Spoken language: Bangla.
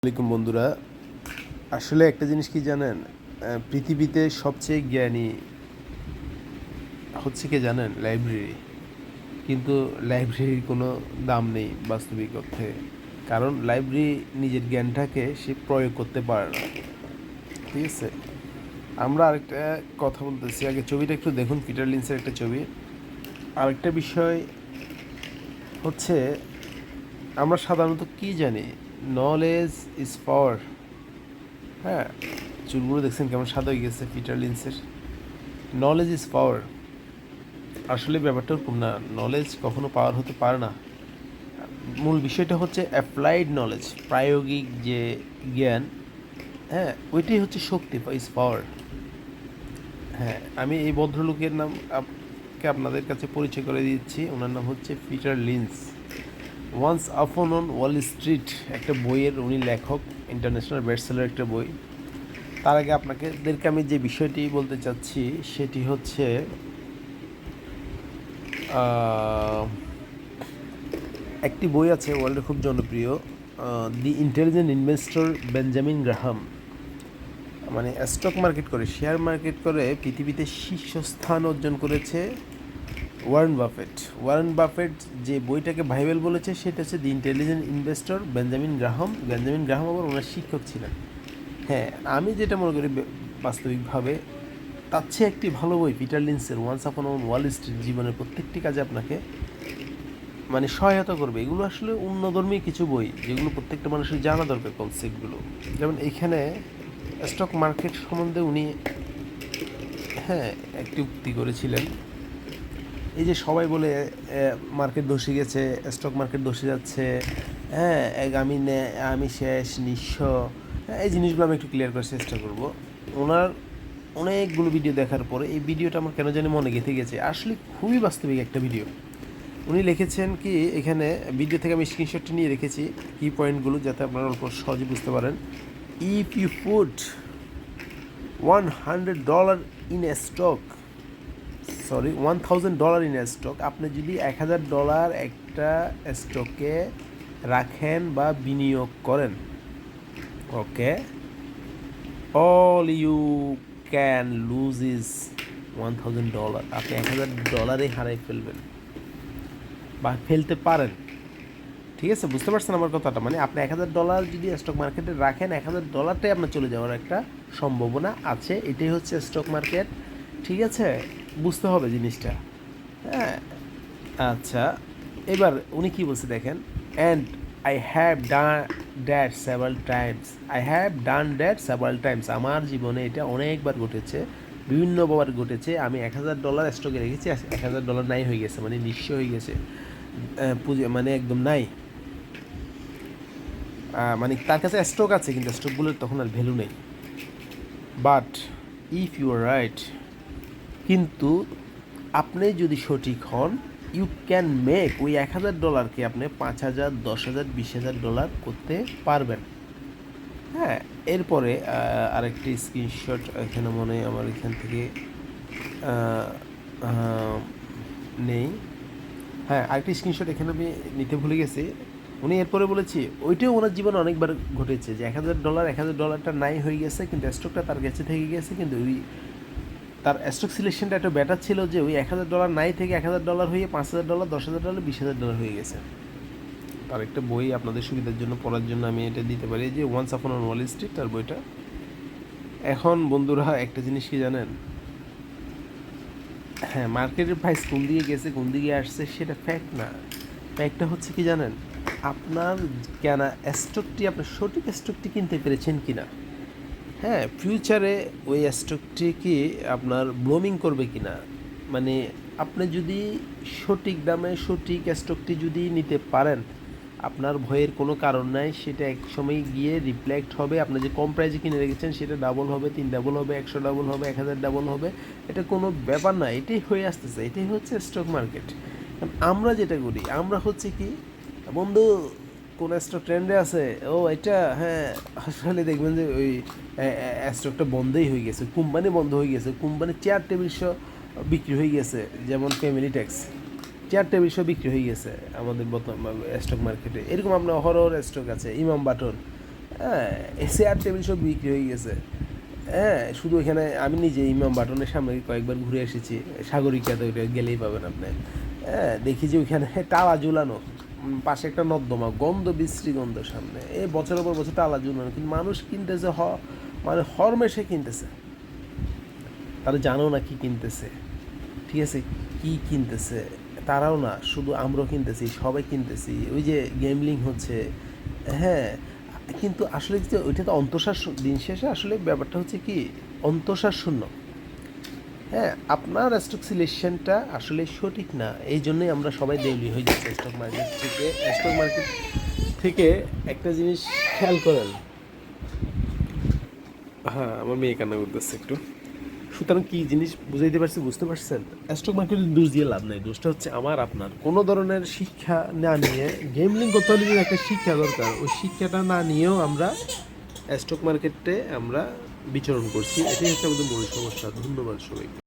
আসসালামাইকুম বন্ধুরা। আসলে একটা জিনিস কি জানেন? পৃথিবীতে সবচেয়ে জ্ঞানী হচ্ছে কি জানেন? লাইব্রেরি। কিন্তু লাইব্রেরির কোনো দাম নেই বাস্তবিক অর্থে। কারণ লাইব্রেরি নিজের জ্ঞানটাকে সে প্রয়োগ করতে পারে না। ঠিক আছে? আমরা আরেকটা কথা বলতেছি। আগে ছবিটা একটু দেখুন পিটার লিন্সের একটা ছবি। আরেকটা বিষয় হচ্ছে, আমরা সাধারণত কি জানি? নলেজ ইজ পাওয়ার হ্যাঁ চুলগুলো দেখছেন কেমন সাদা হয়ে গেছে পিটার লিন্সের নলেজ ইজ পাওয়ার আসলে ব্যাপারটা ওরকম না নলেজ কখনো পাওয়ার হতে পারে না। মূল বিষয়টা হচ্ছে অ্যাপ্লাইড নলেজ প্রায়োগিক যে জ্ঞান হ্যাঁ ওইটাই হচ্ছে শক্তি ইজ পাওয়ার হ্যাঁ আমি এই ভদ্রলোকের নাম আপকে আপনাদের কাছে পরিচয় করে দিচ্ছি, ওনার নাম হচ্ছে Peter Lynch once upon on Wall Street একটা বইয়ের উনি লেখক ইন্টারন্যাশনাল বেস্টসেলার একটা বই। তার আগে আপনাকে দেরকে আমি যে বিষয়টি বলতে চাচ্ছি, সেটি হচ্ছে একটি বই আছে ওয়ার্ল্ডে খুব জনপ্রিয় the intelligent investor Benjamin Graham মানে স্টক মার্কেট করে শেয়ার মার্কেট করে, পৃথিবীতে শীর্ষস্থান অর্জন করেছে। ওয়ারেন বাফেট ওয়ারেন বাফেট যে বইটাকে ভাইবেল বলেছে, সেটা হচ্ছে the intelligent investor Benjamin Graham Benjamin Graham আবার ওনার শিক্ষক ছিলেন। হ্যাঁ আমি যেটা মনে করি বাস্তবিকভাবে, তার চেয়ে একটি ভালো বই Peter লিন্সের once upon on Wall Street জীবনের প্রত্যেকটি কাজে আপনাকে মানে সহায়তা করবে। এগুলো আসলে অন্যধর্মী কিছু বই, যেগুলো প্রত্যেকটা মানুষের জানা দরকার কনসেপ্টগুলো যেমন এখানে স্টক মার্কেট সম্বন্ধে উনি হ্যাঁ একটি উক্তি করেছিলেন। এই যে সবাই বলে মার্কেট ধসে গেছে স্টক মার্কেট ধসে যাচ্ছে হ্যাঁ আমি আমি শেষ নিঃস্ব হ্যাঁ, এই জিনিসগুলো আমি একটু ক্লিয়ার করার চেষ্টা করব। ওনার অনেকগুলো ভিডিও দেখার পরে এই ভিডিওটা আমার কেন জানি মনে গেঁথে গেছে। আসলে খুবই বাস্তবিক একটা ভিডিও উনি লিখেছেন কি এখানে ভিডিও থেকে আমি স্ক্রিনশটটি নিয়ে রেখেছি কি পয়েন্টগুলো যাতে আপনারা অল্প সহজে বুঝতে পারেন। If you put one hundred dollar in a stock sorry one thousand dollar in stock আপনি যদি এক হাজার ডলার একটা স্টকে রাখেন বা বিনিয়োগ করেন okay all you can lose is one thousand dollar আপনি এক হাজার ডলারে হারাই ফেলবেন বা ফেলতে পারেন। ঠিক আছে, বুঝতে পারছেন আমার কথাটা? মানে আপনি এক হাজার ডলার যদি স্টক মার্কেটে রাখেন, এক হাজার ডলারটাই আপনার চলে যাওয়ার একটা সম্ভাবনা আছে। এটাই হচ্ছে স্টক মার্কেট ঠিক আছে? বুঝতে হবে জিনিসটা। হ্যাঁ। আচ্ছা এবার উনি কি বলছে দেখেন? And I have done that several times I have done that several times আমার জীবনে এটা অনেকবার ঘটেছে, বিভিন্নবার ঘটেছে। আমি এক হাজার ডলার স্টকে রেখেছি এক হাজার ডলার নাই হয়ে গেছে মানে নিঃস্ব হয়ে গেছে। পুঁজি মানে একদম নাই। মানে তার কাছে স্টক আছে, কিন্তু স্টকগুলোর তখন আর ভ্যালু নেই। But if you are right কিন্তু আপনি যদি সঠিক হন ইউ ক্যান মেক ওই এক হাজার ডলারকে আপনি পাঁচ হাজার, দশ হাজার, বিশ হাজার ডলার করতে পারবেন। হ্যাঁ এরপরে আরেকটি স্ক্রিনশট এখানে মনে হয় আমার এখান থেকে নেই। হ্যাঁ আরেকটি স্ক্রিনশট এখানে আমি নিতে ভুলে গেছি। উনি এরপরে বলেছি, ওইটাও ওনার জীবনে অনেকবার ঘটেছে যে এক হাজার ডলার এক হাজার ডলারটা নাই হয়ে গেছে, কিন্তু স্টকটা তার কাছে থেকে গেছে, কিন্তু ওই তার স্টক সিলেকশনটা একটু বেটার ছিল যে ওই এক হাজার ডলার নাই থেকে এক হাজার ডলার হয়ে পাঁচ হাজার ডলার দশ হাজার ডলার বিশ হাজার ডলার হয়ে গেছে। তার একটা বই আপনাদের সুবিধার জন্য, পড়ার জন্য আমি এটা দিতে পারি যে once upon on Wall street তার বইটা। এখন বন্ধুরা, একটা জিনিস কি জানেন? হ্যাঁ মার্কেটের প্রাইস কোন দিকে গেছে, কোন দিকে আসছে, সেটা ফ্যাক্ট না। ফ্যাক্টটা হচ্ছে কি জানেন? আপনার কেনা স্টকটি আপনার সঠিক স্টকটি কিনতে পেরেছেন কি না হ্যাঁ ফিউচারে ওই স্টকটি কি আপনার ব্লোমিং করবে কি না মানে আপনি যদি সঠিক দামে সঠিক স্টকটি যদি নিতে পারেন, আপনার ভয়ের কোনো কারণ নাই, সেটা এক সময় গিয়ে রিফ্লেক্ট হবে। আপনি যে কম প্রাইসে কিনে রেখেছেন, সেটা ডাবল হবে, তিন ডাবল হবে, একশো ডাবল হবে, এক হাজার ডাবল হবে, এটা কোনো ব্যাপার না, এটাই হয়ে আসতেছে, এটাই হচ্ছে স্টক মার্কেট আমরা যেটা করি, আমরা হচ্ছে কি, বন্ধু কোন স্টক ট্রেন্ডে আছে? ও, এটা হ্যাঁ। আসলে দেখবেন যে ওই স্টকটা বন্ধই হয়ে গেছে। কোম্পানি বন্ধ হয়ে গেছে। কোম্পানি চেয়ার টেবিল সহ বিক্রি হয়ে গেছে। যেমন ফ্যামিলি ট্যাক্স চেয়ার টেবিল সহ বিক্রি হয়ে গেছে আমাদের স্টক মার্কেটে এরকম আপনার হরর স্টক আছে ইমাম বাটন হ্যাঁ চেয়ার টেবিল সব বিক্রি হয়ে গেছে। হ্যাঁ শুধু এখানে আমি নিজে ইমাম বাটনের সামনে কয়েকবার ঘুরে এসেছি। সাগরিকাতে ওইটা গেলেই পাবেন আপনি। হ্যাঁ দেখি যে ওইখানে তালা ঝুলানো। পাশে একটা নর্দমা, গন্ধ বিশ্রী গন্ধ সামনে। এ বছরের পর বছর তালা ঝুলানো কিন্তু মানুষ কিনতেছে হ মানে হরমেশে কিনতেছে। তারা জানো না কি কিনতেছে। ঠিক আছে, কি কিনতেছে? তারাও না, শুধু আমরাও কিনতেছি, সবাই কিনতেছি। ওই যে গেমলিং হচ্ছে। হ্যাঁ কিন্তু আসলে ওইটা তো অন্তঃসার দিন শেষে আসলে ব্যাপারটা হচ্ছে কি, অন্তঃসার শূন্য। হ্যাঁ আপনার স্টক সিলেকশনটা আসলে সঠিক না। এই জন্যই আমরা সবাই দেউলি হয়ে যাচ্ছি স্টক মার্কেট থেকে। স্টক মার্কেট থেকে একটা জিনিস খেয়াল করেন। হ্যাঁ আমার মেয়ে কান্না করতেছে একটু। সুতরাং কি জিনিস বুঝাইতে পারছি, বুঝতে পারছেন? স্টক মার্কেটে দোষ দিয়ে লাভ নেই। দোষটা হচ্ছে আমার, আপনার। কোনো ধরনের শিক্ষা না নিয়ে গেমলিং করতে হলে একটা শিক্ষা দরকার, ওই শিক্ষাটা না নিয়েও আমরা স্টক মার্কেটে আমরা বিচরণ করছি। এটাই হচ্ছে আমাদের মূল সমস্যা। ধন্যবাদ সবাইকে।